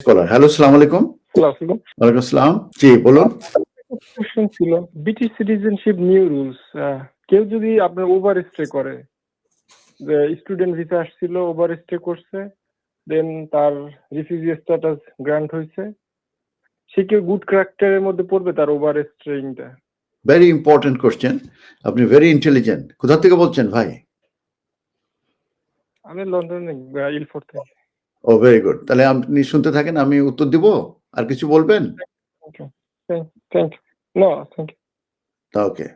Scholar hello সালাম আলাইকুম ওয়ালাইকুম আসসালাম জি বলুন। কোশ্চেন ছিল ব্রিটিশ সিটিজেনশিপ নিউ রুলস কেউ যদি আপনার ওভার স্টে করে যে স্টুডেন্ট ভিসা আসছিল ওভার স্টে করছে দেন তার রিফিউজি স্ট্যাটাস গ্রান্ট হয়েছে সে কি গুড ক্যারেক্টারের মধ্যে পড়বে তার ওভার স্টেইংটা ভেরি ইম্পর্টেন্ট কোশ্চেন আপনি ভেরি ইন্টেলিজেন্ট কোথা থেকে বলছেন ভাই? আমি লন্ডনে ইলফোর্ড থেকে। ও ভেরি গুড তাহলে আপনি শুনতে থাকেন আমি উত্তর দিব? আর কিছু বলবেন? Okay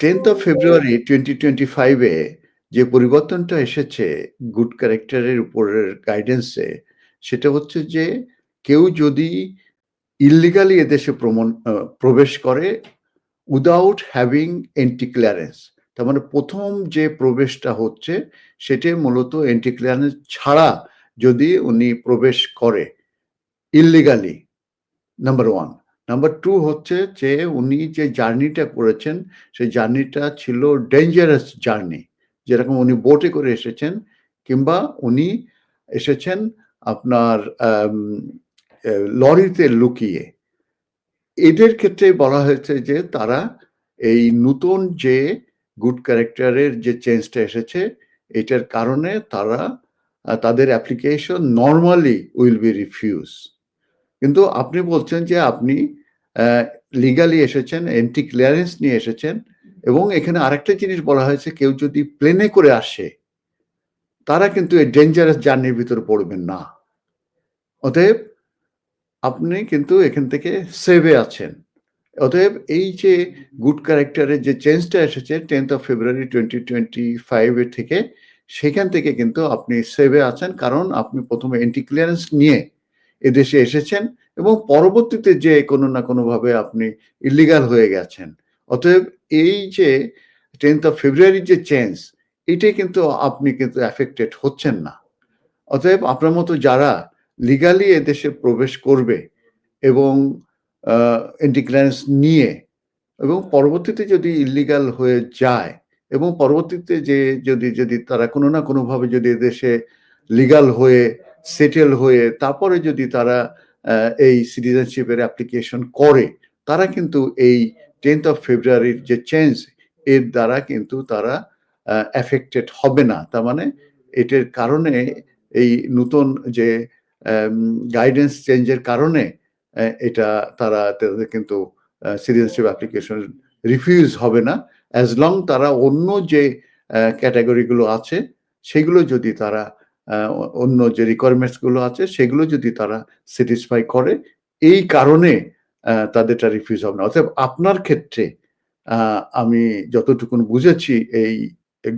tenth of February twenty twenty ফাইভে যে পরিবর্তনটা এসেছে গুড ক্যারেক্টারের উপরের গাইডেন্সে সেটা হচ্ছে যে কেউ যদি ইলিগালি এদেশে প্রমণ প্রবেশ করে উইদাউট হ্যাভিং এন্টি ক্লিয়ারেন্স তার মানে প্রথম যে প্রবেশটা হচ্ছে, সেটি মূলত এন্টি ক্লিয়ারেন্স ছাড়া যদি উনি প্রবেশ করে illegally number one number two হচ্ছে যে উনি যে জার্নিটা করেছেন, সেই জার্নিটা ছিল ডেঞ্জারাস জার্নি। যেরকম উনি বোটে করে এসেছেন, কিংবা উনি এসেছেন আপনার লরিতে লুকিয়ে। এদের ক্ষেত্রে বলা হয়েছে যে তারা এই নতুন যে গুড ক্যারেক্টারের যে চেঞ্জটা এসেছে, এটার কারণে তারা তাদের application normally will be refuse কিন্তু আপনি বলছেন যে আপনি লিগালি এসেছেন এন্টি ক্লিয়ারেন্স নিয়ে এসেছেন এবং এখানে আরেকটা জিনিস বলা হয়েছে, কেউ যদি প্লেনে করে আসে, তারা কিন্তু এই ডেঞ্জারাস জার্নির ভিতরে পড়বেন না। অতএব আপনি কিন্তু এখান থেকে সেভে আছেন। অতএব এই যে গুড ক্যারেক্টারের যে চেঞ্জটা এসেছে tenth of February twenty twenty ফাইভের থেকে, সেখান থেকে কিন্তু আপনি সেভে আছেন। কারণ আপনি প্রথমে এন্টি ক্লিয়ারেন্স নিয়ে এদেশে এসেছেন এবং পরবর্তীতে যে কোনো না কোনোভাবে আপনি ইলিগাল হয়ে গেছেন। অতএব এই যে টেন্থ অফ ফেব্রুয়ারির যে চেঞ্জ এটাই কিন্তু আপনি কিন্তু অ্যাফেক্টেড হচ্ছেন না। অতএব আপনার মতো যারা লিগালি এদেশে প্রবেশ করবে এবং এন্টিক্লিয়ারেন্স নিয়ে এবং পরবর্তীতে যদি ইলিগাল হয়ে যায় এবং পরবর্তীতে যে যদি যদি তারা কোনো না কোনোভাবে যদি এদেশে লিগাল হয়ে সেটেল হয়ে তারপরে যদি তারা এই সিটিজেনশিপের অ্যাপ্লিকেশন করে, তারা কিন্তু এই টেন্থ অফ ফেব্রুয়ারির যে চেঞ্জ এর দ্বারা কিন্তু তারা অ্যাফেক্টেড হবে না। তার মানে এটার কারণে এই নতুন যে গাইডেন্স চেঞ্জের কারণে এটা তারা তাদের কিন্তু সিটিজেনশিপ অ্যাপ্লিকেশন রিফিউজ হবে না। অ্যাজ লং তারা অন্য যে ক্যাটাগরিগুলো আছে, সেগুলো যদি তারা অন্য যে রিকোয়ারমেন্টসগুলো আছে, সেগুলো যদি তারা স্যাটিসফাই করে, এই কারণে তাদেরটা রিফিউজ হবে না। অর্থাৎ আপনার ক্ষেত্রে আমি যতটুকুন বুঝেছি, এই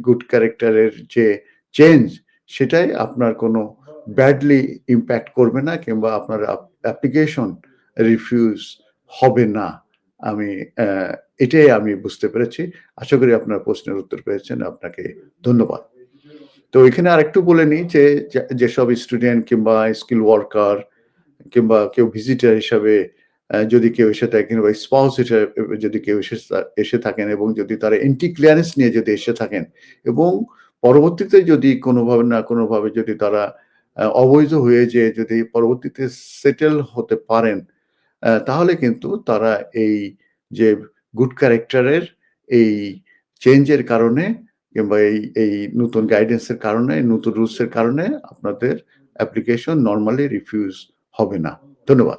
গুড ক্যারেক্টারের যে চেঞ্জ সেটাই আপনার কোনো ব্যাডলি ইম্প্যাক্ট করবে না, কিংবা আপনার অ্যাপ্লিকেশন রিফিউজ হবে না, আমি এটাই আমি বুঝতে পেরেছি। আশা করি আপনার প্রশ্নের উত্তর পেয়েছেন, আপনাকে ধন্যবাদ। তো এখানে আরেকটু বলে নিই যে যেসব স্টুডেন্ট কিংবা স্কিল ওয়ার্কার কিংবা কেউ ভিজিটার হিসাবে যদি কেউ এসে থাকে কিংবা স্পাউস হিসাবে, যদি কেউ এসে এসে থাকেন এবং যদি তারা এন্টি ক্লিয়ারেন্স নিয়ে যদি এসে থাকেন এবং পরবর্তীতে যদি কোনোভাবে না কোনোভাবে যদি তারা অবৈধ হয়ে যে যদি পরবর্তীতে সেটেল হতে পারেন তাহলে কিন্তু তারা এই যে গুড ক্যারেক্টারের এই চেঞ্জের কারণে কিংবা এই এই নতুন গাইডেন্সের কারণে, নতুন রুলসের কারণে আপনাদের অ্যাপ্লিকেশন নর্মালি রিফিউজ হবে না। ধন্যবাদ।